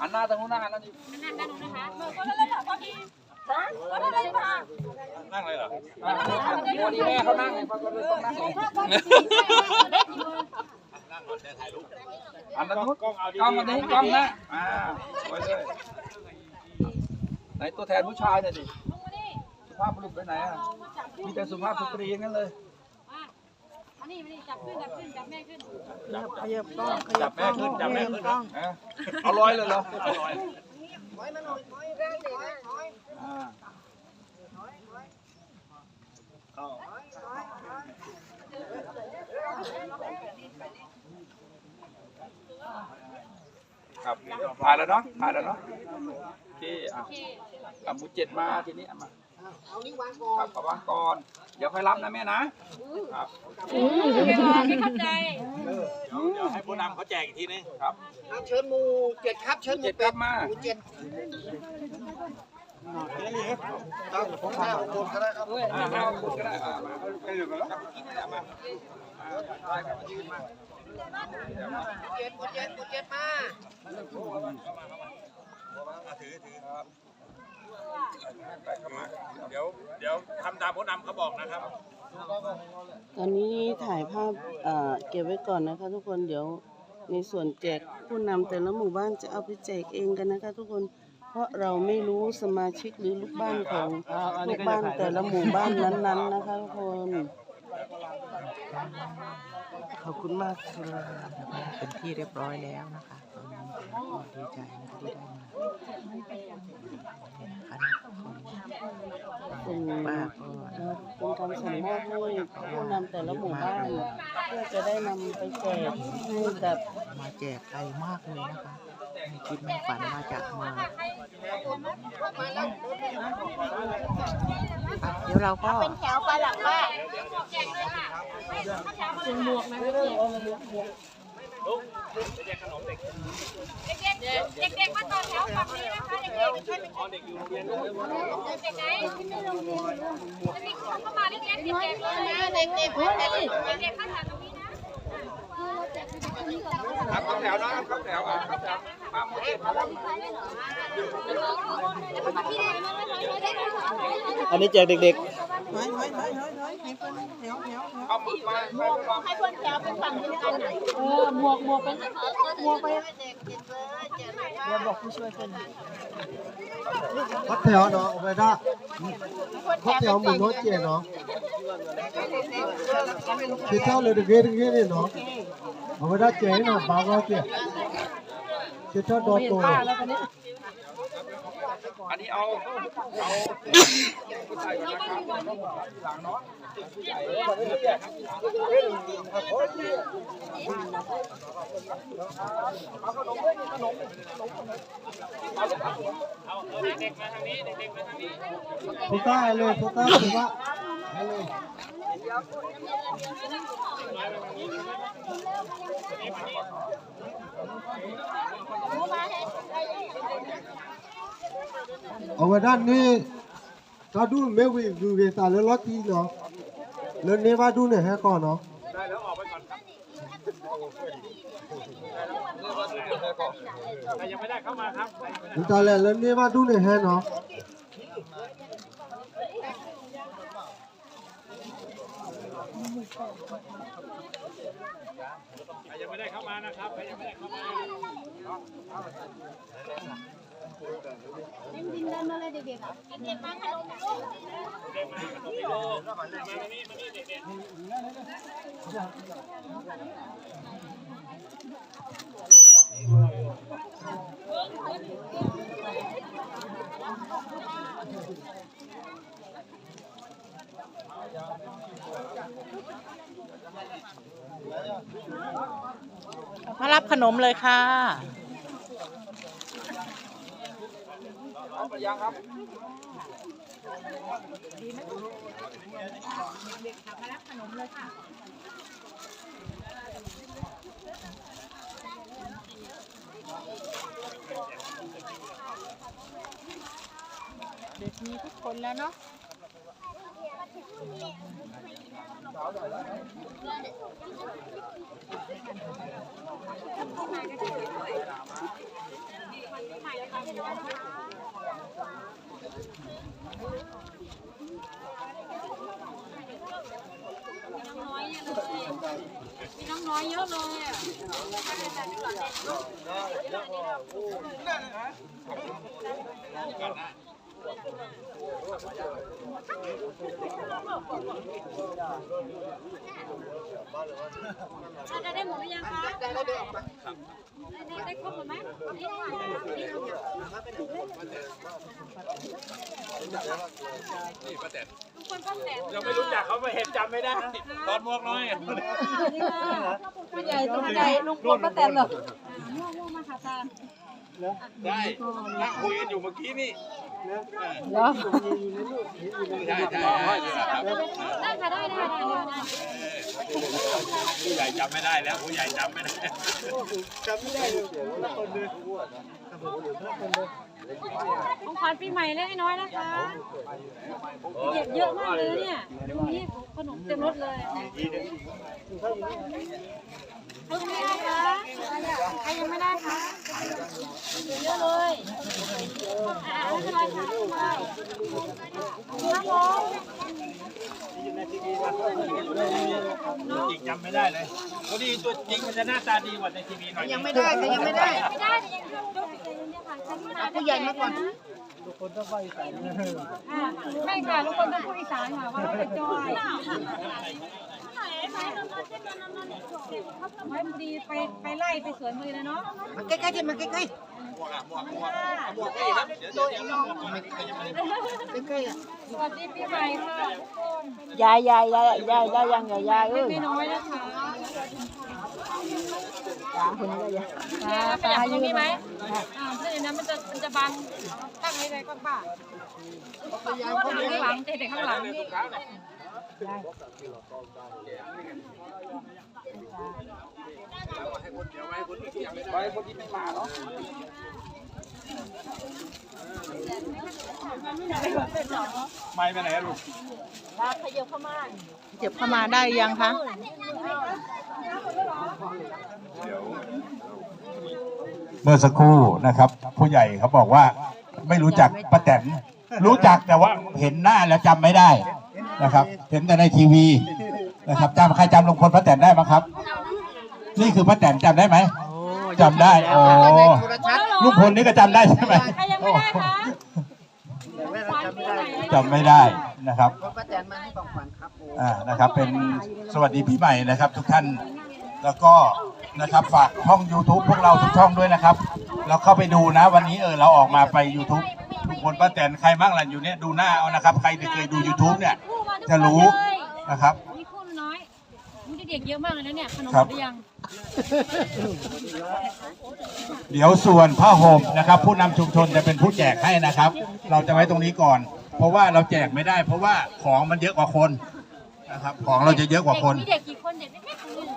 หันหน้าทางโน้นหน้าแล้วนี่นั่นนั่นนะคะก็ได้เลยค่ะพอดีก็ได้เลยค่ะนั่งเลยเหรอวันนี้แม่เขานั่งเลยเขาก็เลยต้องนั่งลงนั่งก่อนจะถ่ายรูปอันนั้นนู้นกล้องเอาดีกล้องมันนี้กล้องนะอ่าไว้เลยไหนตัวแทนผู้ชายหน่อยดิสุภาพบุรุษไปไหนอะมีแต่สุภาพสตรีอย่างนั้นเลยมา นี่มานี่จับขึ้นจับขึ้นจับแม่ขึ้นขยับกล้องขจัยับบแม่ขึ้นจับแม่ขึ้นกล้องฮะเอาร้อยเลยเหรออร่อยอ่าครับผ่านแล้วเนาะผ่านแล้วเนาะโอเคอะกับหมูเจ็ดมาทีนี้เอามา ครับเอาวางก่อน เดี๋ยวค่อยรับนะแม่นะ ครับไม่เข้าใจเดี๋ยวเดี๋ยวให้ผู้นำเขาแจกอีกทีนึงครับเชิญหมูเจ็ดครับ เชิญหมูเจ็ดคเป็รัดบมาหมูเจ็ดครับผมห้าหกคนก็ได้ครับอ่าห้าคนก็ได้อ่ามาไปอยู่กันแล้วครับกินไม่ได้มาอ่าได้ครับมายืนมาเดี๋ยวมาเจ็ดหมูเจ็ดหมูเจ็ดมา ถือถือ เดี๋ยวเดี๋ยวทำตามผู้นำเขาบอกนะครับ ตอนนี้ถ่ายภาพเอ่อเก็บไว้ก่อนนะคะ ทุกคนเดี๋ยวในส่วนแจกผู้นำแต่ละหมู่บ้านจะเอาไปแจกเองกันนะคะ ทุกคนเพราะเราไม่รู้สมาชิกหรือลูกบ้านของลูกบ้านแต่ละหมู่บ้านนั้นๆนะคะทุกคน ขอบคุณมากครับเป็นที่เรียบร้อยแล้วนะคะตอนนี้ก็ดีใจนะคะที่ได้มานี่นะคะของเป็นป้าก็การส่งมอบให้ผู้นำแต่ละหมู่บ้านเพื่อจะได้นำไปแจกให้กับมาแจกไกลมากเลยนะคะไม่คิดไม่ฝันว่าจะมาอะ เดี๋ยวเราก็เป็นแถวไปหลังบ้านถึงหมวกนะเด็กๆเด็กๆมาต่อแถวฝั่งนี้นะคะเด็กๆไม่ใช่ไม่ใช่เด็กอยู่เรียนเด็กไหนจะมีคนเข้ามาเด็กๆเด็กๆเลยนะเด็กๆเด็กๆเด็กๆข้างหลังตรงนี้นะครับเข้าแถวนะครับเข้าแถวอะเข้าแถว อันนี้แจกเด็กเฮ้ยเฮ้ยเฮ้ยเฮ้ยเฮ้ยให้เพิ่นแถวแถวแถวเอามือมาให้วางให้คนแถวเป็นฝั่งเดียวกันไหนเออหมวกหมวกเป็นหมวกไปเดี๋ยวบอกผู้ช่วยเพิ่นพัดแถวเนาะโอเปร่าพัดแถวหมูน้อยเจ็ดเนาะเจ็ดเท่าเลยเด็กๆเด็กๆเนาะโอเปร่าเจ็ดเนาะบางก็เจ็ด เจ็ดเท่าดอโตอันนี้เอาเอาผู้ชายก่อนนะครับหลังเนาะโฟกัสเลยโฟกัสถือว่าให้เลยเอาไว้ด้านนี้ถ้าดูไม่วิ่งดูเวตาเลยรถทีเนาะแล้วเนี่ยว่าดูเนี่ยให้ก่อนเนาะได้แล้วออกไปก่อนครับยังไม่ได้เข้ามาครับใครยังไม่ได้มันตาแล้วแล้วเนี่ยว่าดู เนี่ยให้เนาะใครยังไม่ได้เข้ามานะครับใครยังไม่ได้เข้ามามา รับขนมเลยค่ะเอาไปยังครับเด็กมีทุกคนแล้วเนาะเม่นะคะพี่น้องน้อยเนี่ยเลยมี น้องน้อยเยอะเลยอะ ได้ได้หมดหรือยังคะได้ได้ได้ครบหมดไหมนี่ทุกคนป้าแตนยังไม่รู้จักเขาไม่เห็นจำไม่ได้ตอนหมวกน้อยผู้ใหญ่ตรงใจลุงพลป้าแตนเหรอม่วงม่วงมาค่ะตา ได้นั่งคุยกันอยู่เมื่อกี้นี่เหรอใช่ใช่ครับได้ค่ะได้ได้ได้ได้ผู้ใหญ่จำไม่ได้แล้วผู้ใหญ่จำไม่ได้ของขวัญปีใหม่เล็กน้อยนะคะเก็บเยอะมากเลยเนี่ยนี่ขนมเต็มรถเลยเพิ่งไม่ได้คะใครยังไม่ได้คะเยอะเลย อ่าไม่เป็นไรค่ะครับผมจริงจำไม่ได้เลยพอดีตัวจริงมันจะหน้าตาดีกว่าในทีวีหน่อยยังไม่ได้ค่ะยังไม่ได้ไม่ได้แต่ยังยกใจเย็นๆค่ะฉันไม่ได้ผู้ใหญ่มาก่อนอ่าไม่ค่ะทุกคนต้องพูดอีสานค่ะว่าเราเป็นจอย ไว้ดีไปไปไล่ไปสวนมือเลยเนาะมาใกล้ๆที่มาใกล้ๆใกล้ๆอะสวัสดีปีใหม่ค่ะทุกคนยายยายยายยายยายยังยายยายเอ้ยไม่น้อยนะคะสามคนนี้ก็ยายอ่าอยากตรงนี้ไหมอ่าถ้าอย่างนั้นมันจะมันจะบังตั้งไว้เลยก็บ้าข้างหลังเด็กข้างหลัง ไว้คนที่ไม่มาเนาะไม่ไปไหนอะลูกเจ็บเข้ามาได้ยังคะ เมื่อสักครู่นะครับ ผู้ใหญ่เขาบอกว่าไม่รู้จักป้าแตนรู้จักแต่ว่าเห็นหน้าแล้วจำไม่ได้ นะครับ เห็นแต่ในทีวีนะครับจำใครจำลุงพลป้าแตนได้ไหมครับ นี่คือป้าแตนจำได้ไหมจำได้อ๋อโทรทัศน์ลุงพลนี่ก็จำได้ใช่ไหมใครยังไม่ได้คะขวัญปีใหม่เลยจำไม่ได้นะครับป้าแตนมาให้ของขวัญครับผมอ่านะครับ เป็นสวัสดีปีใหม่นะครับ ทุกท่านแล้วก็นะครับฝากช่อง YouTube พวกเราทุกช่องด้วยนะครับ เราเข้าไปดูนะวันนี้เออเราออกมาไป YouTube ลุงพลป้าแตนใครบ้างล่ะอยู่เนี่ยดูหน้าเอานะครับ ใครที่เคยดู YouTube เนี่ย จะรู้นะครับมีคู่น้อยมีเด็กเยอะมากเลยนะเนี่ยขนมหครัมบดหรือยัง เดี๋ยวส่วนผ้าห่มนะครับ ผู้นำชุมชนจะเป็นผู้แจกให้นะครับ เราจะไว้ตรงนี้ก่อน เพราะว่าเราแจกไม่ได้ เพราะว่าของมันเยอะกว่าคนนะครับ ของเราจะเยอะกว่าคน มีเด็กกี่คนเด็กไม่แค่คนนึง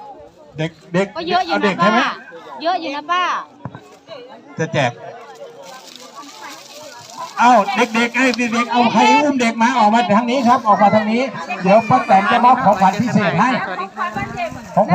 เด็กเด็กก็เยอะอยู่เอานะเด็กใช่ป้าไหมเยอะอยู่นะป้าจะแจก เอ้าเด็กๆไอ้เด็กๆเอาใครอุ้มเด็กมาออกมาทางนี้ครับ ออกมาทางนี้ เดี๋ยวป้าแตนจะมอบของขวัญพิเศษให้สวัสดีค่ะของขวัญ